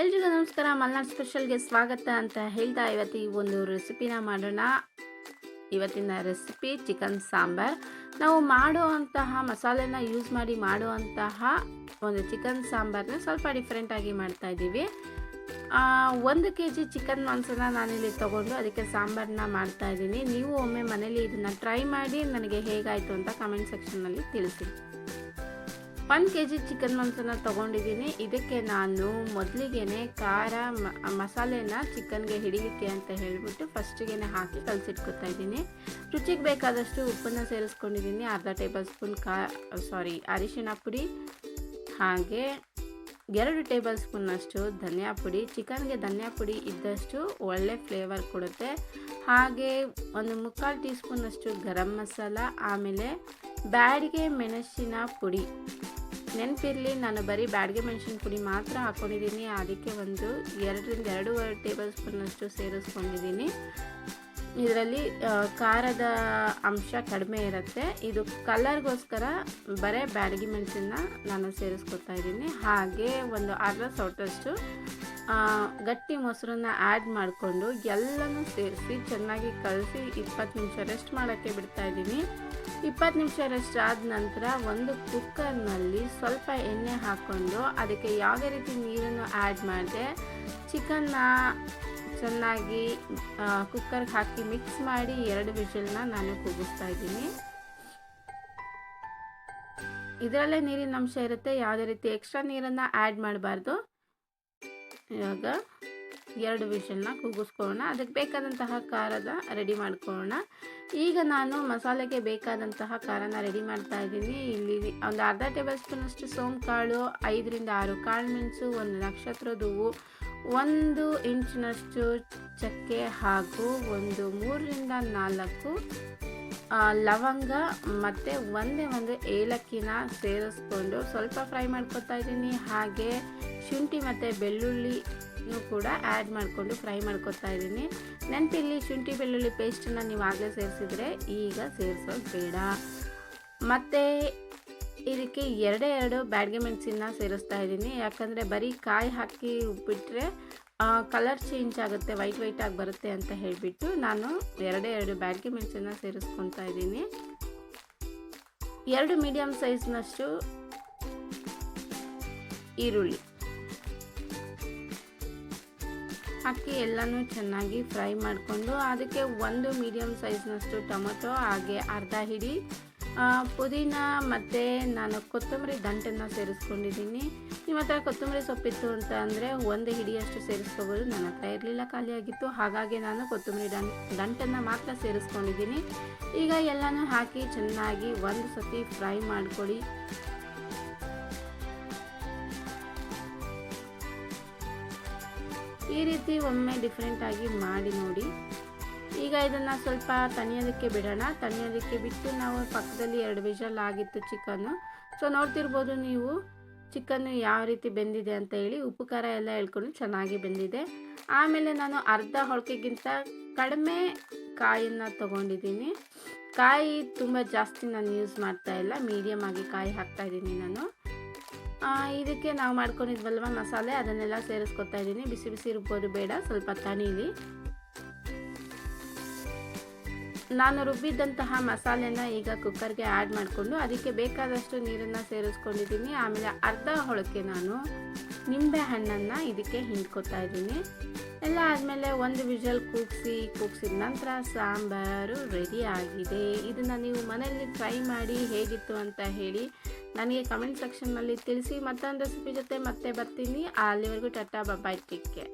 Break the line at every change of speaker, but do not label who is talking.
ಎಲ್ರಿಗೂ ನಮಸ್ಕಾರ, ಮಲ್ನಾಡ್ ಸ್ಪೆಷಲ್ಗೆ ಸ್ವಾಗತ ಅಂತ ಹೇಳ್ತಾ ಇವತ್ತು ಈ ಒಂದು ರೆಸಿಪಿನ ಮಾಡೋಣ. ಇವತ್ತಿನ ರೆಸಿಪಿ ಚಿಕನ್ ಸಾಂಬಾರ್. ನಾವು ಮಾಡುವಂತಹ, ಮಸಾಲೆನ ಯೂಸ್ ಮಾಡಿ ಮಾಡುವಂತಹ ಒಂದು ಚಿಕನ್ ಸಾಂಬಾರನ್ನ ಸ್ವಲ್ಪ ಡಿಫ್ರೆಂಟಾಗಿ ಮಾಡ್ತಾ ಇದ್ದೀವಿ. ಒಂದು ಕೆ ಜಿ ಚಿಕನ್ ಮಾಂಸನ ನಾನಿಲ್ಲಿ ತೊಗೊಂಡು ಅದಕ್ಕೆ ಸಾಂಬಾರನ್ನ ಮಾಡ್ತಾ ಇದ್ದೀನಿ. ನೀವು ಒಮ್ಮೆ ಮನೇಲಿ ಇದನ್ನು ಟ್ರೈ ಮಾಡಿ ನನಗೆ ಹೇಗಾಯಿತು ಅಂತ ಕಮೆಂಟ್ ಸೆಕ್ಷನ್ನಲ್ಲಿ ತಿಳಿಸಿ. ಒಂದು ಕೆ ಜಿ ಚಿಕನ್ ಮಾಂಸನ ತೊಗೊಂಡಿದ್ದೀನಿ. ಇದಕ್ಕೆ ನಾನು ಮೊದಲಿಗೆ ಖಾರ ಮಸಾಲೆನ ಚಿಕನ್ಗೆ ಹಿಡಿಲಿಕ್ಕೆ ಅಂತ ಹೇಳಿಬಿಟ್ಟು ಫಸ್ಟಿಗೆ ಹಾಕಿ ಕಲಸಿಟ್ಕೊತಾ ಇದ್ದೀನಿ. ರುಚಿಗೆ ಬೇಕಾದಷ್ಟು ಉಪ್ಪನ್ನು ಸೇರಿಸ್ಕೊಂಡಿದ್ದೀನಿ. ಅರ್ಧ ಟೇಬಲ್ ಸ್ಪೂನ್ ಕಾ, ಸಾರಿ ಅರಿಶಿನ ಪುಡಿ, ಹಾಗೆ ಎರಡು ಟೇಬಲ್ ಸ್ಪೂನಷ್ಟು ಧನಿಯಾ ಪುಡಿ. ಚಿಕನ್ಗೆ ಧನಿಯಾ ಪುಡಿ ಇದ್ದಷ್ಟು ಒಳ್ಳೆ ಫ್ಲೇವರ್ ಕೊಡುತ್ತೆ. ಹಾಗೆ ಒಂದು ಮುಕ್ಕಾಲು ಟೀ ಸ್ಪೂನಷ್ಟು ಗರಂ ಮಸಾಲ, ಆಮೇಲೆ ಬ್ಯಾಡಿಗೆ ಮೆಣಸಿನ ಪುಡಿ. ನೆನಪಿರಲಿ, ನಾನು ಬರೀ ಬ್ಯಾಡಿಗೆ ಮೆಣಸಿನ ಪುಡಿ ಮಾತ್ರ ಹಾಕ್ಕೊಂಡಿದ್ದೀನಿ ಅದಕ್ಕೆ ಒಂದು ಎರಡರಿಂದ ಎರಡೂವರೆ ಟೇಬಲ್ ಸ್ಪೂನಷ್ಟು ಸೇರಿಸ್ಕೊಂಡಿದ್ದೀನಿ. ಇದರಲ್ಲಿ ಖಾರದ ಅಂಶ ಕಡಿಮೆ ಇರುತ್ತೆ. ಇದು ಕಲರ್ಗೋಸ್ಕರ ಬರೀ ಬ್ಯಾಡಗಿ ಮೆಣಸನ್ನ ನಾನು ಸೇರಿಸ್ಕೊತಾ ಇದ್ದೀನಿ. ಹಾಗೆ ಒಂದು ಅರ್ಧ ಸೌಟಷ್ಟು ಗಟ್ಟಿ ಮೊಸರನ್ನ ಆ್ಯಡ್ ಮಾಡಿಕೊಂಡು ಎಲ್ಲನೂ ಸೇರಿಸಿ ಚೆನ್ನಾಗಿ ಕಲಸಿ ಇಪ್ಪತ್ತು ನಿಮಿಷ ರೆಸ್ಟ್ ಮಾಡೋಕ್ಕೆ ಬಿಡ್ತಾ ಇದ್ದೀನಿ. ಇಪ್ಪತ್ತು ನಿಮಿಷ ರೆಸ್ಟ್ ಆದ ನಂತರ ಒಂದು ಕುಕ್ಕರ್ನಲ್ಲಿ ಸ್ವಲ್ಪ ಎಣ್ಣೆ ಹಾಕ್ಕೊಂಡು ಅದಕ್ಕೆ ಯಾವುದೇ ರೀತಿ ನೀರನ್ನು ಆ್ಯಡ್ ಮಾಡಿದೆ ಚಿಕನ್ನ ಚೆನ್ನಾಗಿ ಕುಕ್ಕರ್ಗೆ ಹಾಕಿ ಮಿಕ್ಸ್ ಮಾಡಿ ಎರಡು ವಿಷಲ್ನ ನಾನು ಕೂಗಿಸ್ತಾ ಇದ್ದೀನಿ. ಇದರಲ್ಲೇ ನೀರಿನ ಅಂಶ ಇರುತ್ತೆ. ಯಾವುದೇ ರೀತಿ ಎಕ್ಸ್ಟ್ರಾ ನೀರನ್ನು ಆ್ಯಡ್ ಮಾಡಬಾರ್ದು. ಇವಾಗ ಎರಡು ವಿಷಲ್ನ ಕೂಗಿಸ್ಕೊಳ್ಳೋಣ. ಅದಕ್ಕೆ ಬೇಕಾದಂತಹ ಖಾರದ ರೆಡಿ ಮಾಡ್ಕೊಳ್ಳೋಣ. ಈಗ ನಾನು ಮಸಾಲೆಗೆ ಬೇಕಾದಂತಹ ಖಾರನ ರೆಡಿ ಮಾಡ್ತಾ ಇದ್ದೀನಿ. ಇಲ್ಲಿ ಒಂದು ಅರ್ಧ ಟೇಬಲ್ ಸ್ಪೂನಷ್ಟು ಸೋಂಪು ಕಾಳು ಐದರಿಂದ ಆರು ಕಾಳು ಮೆಣಸು, ಒಂದು ನಕ್ಷತ್ರದ ಹೂವು, ಒಂದು ಇಂಚಿನಷ್ಟು ಚಕ್ಕೆ ಹಾಗೂ ಒಂದು ಮೂರರಿಂದ ನಾಲ್ಕು ಲವಂಗ ಮತ್ತು ಒಂದೇ ಒಂದು ಏಲಕ್ಕಿನ ಸೇರಿಸ್ಕೊಂಡು ಸ್ವಲ್ಪ ಫ್ರೈ ಮಾಡ್ಕೊತಾ ಇದ್ದೀನಿ. ಹಾಗೆ ಶುಂಠಿ ಮತ್ತು ಬೆಳ್ಳುಳ್ಳಿನೂ ಕೂಡ ಆ್ಯಡ್ ಮಾಡಿಕೊಂಡು ಫ್ರೈ ಮಾಡ್ಕೊತಾ ಇದ್ದೀನಿ. ನೆನಪಿಲ್ಲಿ ಶುಂಠಿ ಬೆಳ್ಳುಳ್ಳಿ ಪೇಸ್ಟನ್ನು ನೀವು ಆಗಲೇ ಸೇರಿಸಿದ್ರೆ ಈಗ ಸೇರಿಸೋದು ಬೇಡ. ಮತ್ತು ಇದಕ್ಕೆ ಎರಡೇ ಎರಡು ಬ್ಯಾಡ್ಗೆ ಮೆಣಸಿನ ಸೇರಿಸ್ತಾ ಇದ್ದೀನಿ. ಯಾಕಂದರೆ ಬರೀ ಕಾಯಿ ಹಾಕಿ ಉಪ್ಪಿಟ್ರೆ ಕಲರ್ ಚೇಂಜ್ ಆಗುತ್ತೆ ವೈಟ್ ವೈಟ್ ಆಗಿ ಬರುತ್ತೆ ಅಂತ ಹೇಳಿಬಿಟ್ಟು ನಾನು ಎರಡೇ ಎರಡು ಬ್ಯಾಡ್ಗೆ ಮೆಣಸನ್ನ ಸೇರಿಸ್ಕೊತಾ ಇದ್ದೀನಿ. ಎರಡು ಮೀಡಿಯಮ್ ಸೈಜ್ನಷ್ಟು ಈರುಳ್ಳಿ. ಹಾಕಿ ಎಲ್ಲನೂ ಚೆನ್ನಾಗಿ ಫ್ರೈ ಮಾಡಿಕೊಂಡು ಅದಕ್ಕೆ ಒಂದು ಮೀಡಿಯಮ್ ಸೈಜ್ನಷ್ಟು ಟೊಮೊಟೊ, ಹಾಗೆ ಅರ್ಧ ಹಿಡಿ ಪುದೀನ ಮತ್ತು ನಾನು ಕೊತ್ತಂಬರಿ ದಂಟನ್ನು ಸೇರಿಸ್ಕೊಂಡಿದ್ದೀನಿ. ನಿಮ್ಮ ಹತ್ರ ಕೊತ್ತಂಬರಿ ಸೊಪ್ಪಿತ್ತು ಅಂತ ಅಂದರೆ ಒಂದು ಹಿಡಿಯಷ್ಟು ಸೇರಿಸ್ಕೋಬೋದು. ನನ್ನ ಹತ್ರ ಇರಲಿಲ್ಲ, ಖಾಲಿಯಾಗಿತ್ತು. ಹಾಗಾಗಿ ನಾನು ಕೊತ್ತಂಬರಿ ದಂಟ್, ದಂಟನ್ನು ಮಾತ್ರ ಸೇರಿಸ್ಕೊಂಡಿದ್ದೀನಿ. ಈಗ ಎಲ್ಲನೂ ಹಾಕಿ ಚೆನ್ನಾಗಿ ಒಂದು ಸತಿ ಫ್ರೈ ಮಾಡ್ಕೊಳ್ಳಿ. ಈ ರೀತಿ ಒಮ್ಮೆ ಡಿಫ್ರೆಂಟಾಗಿ ಮಾಡಿ ನೋಡಿ. ಈಗ ಇದನ್ನು ಸ್ವಲ್ಪ ತಣಿಯೋದಕ್ಕೆ ಬಿಡೋಣ. ತಣಿಯೋದಕ್ಕೆ ಬಿಟ್ಟು ನಾವು ಪಕ್ಕದಲ್ಲಿ ಎರಡು ವಿಷಲ್ ಆಗಿತ್ತು ಚಿಕನ್ನು. ಸೊ ನೋಡ್ತಿರ್ಬೋದು ನೀವು ಚಿಕನ್ನು ಯಾವ ರೀತಿ ಬೆಂದಿದೆ ಅಂತ ಹೇಳಿ ಉಪ್ಪು, ಖಾರ ಎಲ್ಲ ಹೇಳ್ಕೊಂಡು ಚೆನ್ನಾಗಿ ಬೆಂದಿದೆ. ಆಮೇಲೆ ನಾನು ಅರ್ಧ ಹೊಳಕೆಗಿಂತ ಕಡಿಮೆ ಕಾಯಿನ ತೊಗೊಂಡಿದ್ದೀನಿ. ಕಾಯಿ ತುಂಬ ಜಾಸ್ತಿ ನಾನು ಯೂಸ್ ಮಾಡ್ತಾ ಇಲ್ಲ. ಮೀಡಿಯಮ್ ಆಗಿ ಕಾಯಿ ಹಾಕ್ತಾ ಇದ್ದೀನಿ ನಾನು. ಇದಕ್ಕೆ ನಾವು ಮಾಡ್ಕೊಂಡಿದ್ವಲ್ವ ಮಸಾಲೆ? ಅದನ್ನೆಲ್ಲ ಸೇರಿಸ್ಕೊತಾ ಇದ್ದೀನಿ. ಬಿಸಿ ಬಿಸಿ ರುಬ್ಬೋದು ಬೇಡ, ಸ್ವಲ್ಪ ತಣೀಲಿ ನಾನು ರುಬ್ಬಿದ್ದಂತಹ ಮಸಾಲೆನ ಈಗ ಕುಕ್ಕರ್ಗೆ ಆ್ಯಡ್ ಮಾಡಿಕೊಂಡು ಅದಕ್ಕೆ ಬೇಕಾದಷ್ಟು ನೀರನ್ನು ಸೇರಿಸ್ಕೊಂಡಿದ್ದೀನಿ. ಆಮೇಲೆ ಅರ್ಧ ಹೊಳಕೆ ನಾನು ನಿಂಬೆ ಹಣ್ಣನ್ನು ಇದಕ್ಕೆ ಹಿಂಡ್ಕೊತಾ ಇದ್ದೀನಿ. ಎಲ್ಲ ಆದಮೇಲೆ ಒಂದು ವಿಷಲ್ ಕೂಗಿಸಿ, ಕೂಗಿಸಿದ ನಂತರ ಸಾಂಬಾರು ರೆಡಿ ಆಗಿದೆ. ಇದನ್ನು ನೀವು ಮನೆಯಲ್ಲಿ ಟ್ರೈ ಮಾಡಿ ಹೇಗಿತ್ತು ಅಂತ ಹೇಳಿ ನನಗೆ ಕಮೆಂಟ್ ಸೆಕ್ಷನ್ನಲ್ಲಿ ತಿಳಿಸಿ ಮತ್ತೊಂದು ರೆಸಿಪಿ ಜೊತೆ ಮತ್ತೆ ಬರ್ತೀನಿ. ಅಲ್ಲಿವರೆಗೂ ಟಾಟಾ ಬಬ್ಬಾಯ್ ಟೇಕ್ ಕೇರ್